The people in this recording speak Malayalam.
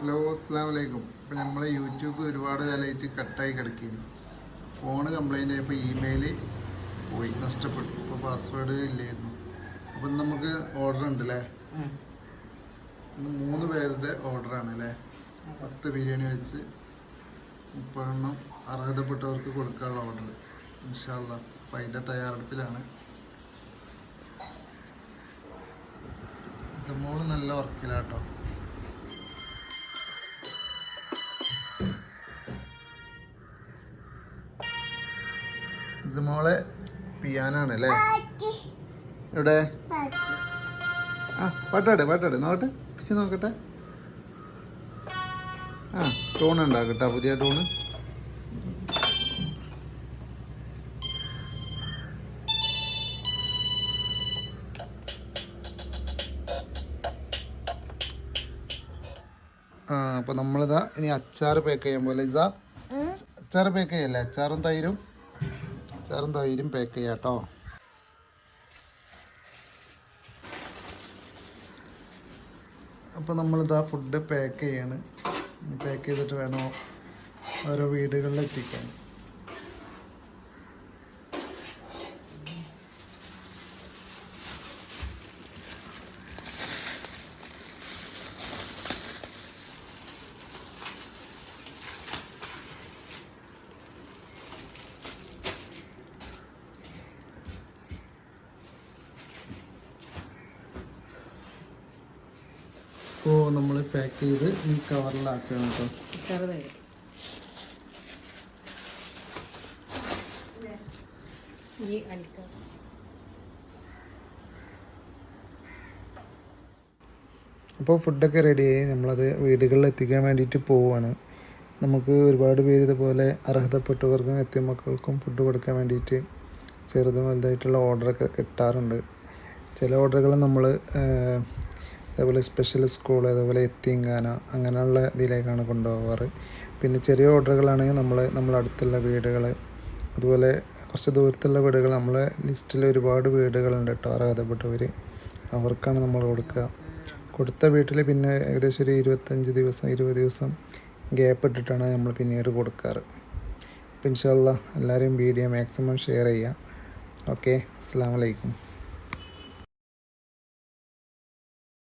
ഹലോ അസ്സാം വലൈക്കും ഇപ്പം നമ്മളെ യൂട്യൂബ് ഒരുപാട് കാലമായിട്ട് കട്ടായി കിടക്കുന്നു ഫോണ് കംപ്ലൈന്റ് ആയപ്പോൾ ഇമെയിൽ പോയി നഷ്ടപ്പെട്ടു. ഇപ്പോൾ പാസ്വേഡ് ഇല്ലായിരുന്നു. അപ്പം നമുക്ക് ഓർഡർ ഉണ്ട് അല്ലേ മൂന്ന് പേരുടെ ഓർഡറാണ് അല്ലേ? പത്ത് ബിരിയാണി വെച്ച് മുപ്പതെണ്ണം അർഹതപ്പെട്ടവർക്ക് കൊടുക്കാനുള്ള ഓർഡർ ഇൻഷാല്ല അപ്പം അതിന്റെ തയ്യാറെടുപ്പിലാണ്. മോൾ നല്ല വർക്കിലാട്ടോ മോളെ പിയാനാണ് അല്ലേ എവിടെ? ആ പാട്ടാടെ പാട്ടാടെ. നോക്കട്ടെ പിച്ച് നോക്കട്ടെ. ആ ടൂൺ ഉണ്ടാക്കട്ടെ പുതിയ ടൂണ് ആ അപ്പോൾ നമ്മളിതാ ഇനി അച്ചാർ പാക്ക് ചെയ്യാൻ പോലെ. ഇസാ അച്ചാർ പാക്ക് ചെയ്യല്ലേ? അച്ചാറും തൈരും. അച്ചാറും തൈരും പാക്ക് ചെയ്യാം കേട്ടോ. അപ്പോൾ നമ്മളിതാ ഫുഡ് പാക്ക് ചെയ്യാണ്. പാക്ക് ചെയ്തിട്ട് വേണോ ഓരോ വീടുകളിൽ എത്തിക്കാൻ ഇപ്പോൾ നമ്മൾ പാക്ക് ചെയ്ത് ഈ കവറിലാക്കണം കേട്ടോ. ചെറുതായി. ഈ അപ്പോൾ ഫുഡൊക്കെ റെഡിയായി. നമ്മളത് വീടുകളിൽ എത്തിക്കാൻ വേണ്ടിയിട്ട് പോവുകയാണ് നമുക്ക് ഒരുപാട് പേര് ഇതുപോലെ അർഹതപ്പെട്ടവർക്കും എത്തിയ മക്കൾക്കും ഫുഡ് കൊടുക്കാൻ വേണ്ടിയിട്ട് ചെറുതും വലുതായിട്ടുള്ള ഓർഡറൊക്കെ കിട്ടാറുണ്ട്. ചില ഓർഡറുകൾ നമ്മൾ അതേപോലെ സ്പെഷ്യൽ സ്കൂൾ അതേപോലെ എത്തിങ്കാന അങ്ങനെയുള്ള ഇതിലേക്കാണ് കൊണ്ടുപോകാറ്. പിന്നെ ചെറിയ ഓർഡറുകളാണെങ്കിൽ നമ്മൾ നമ്മളെ അടുത്തുള്ള വീടുകൾ അതുപോലെ കുറച്ച് ദൂരത്തുള്ള വീടുകൾ നമ്മളെ ലിസ്റ്റിൽ ഒരുപാട് വീടുകളുണ്ട് കേട്ടോ അർഹതപ്പെട്ടവർ അവർക്കാണ് നമ്മൾ കൊടുക്കുക. കൊടുത്ത വീട്ടിൽ പിന്നെ ഏകദേശം ഒരു ഇരുപത്തഞ്ച് ദിവസം ഇരുപത് ദിവസം ഗ്യാപ്പ് ഇട്ടിട്ടാണ് നമ്മൾ പിന്നീട് കൊടുക്കാറ്. അപ്പം ഇൻഷാല്ല എല്ലാവരും വീഡിയോ മാക്സിമം ഷെയർ ചെയ്യുക. ഓക്കെ അസ്സാം വലൈക്കും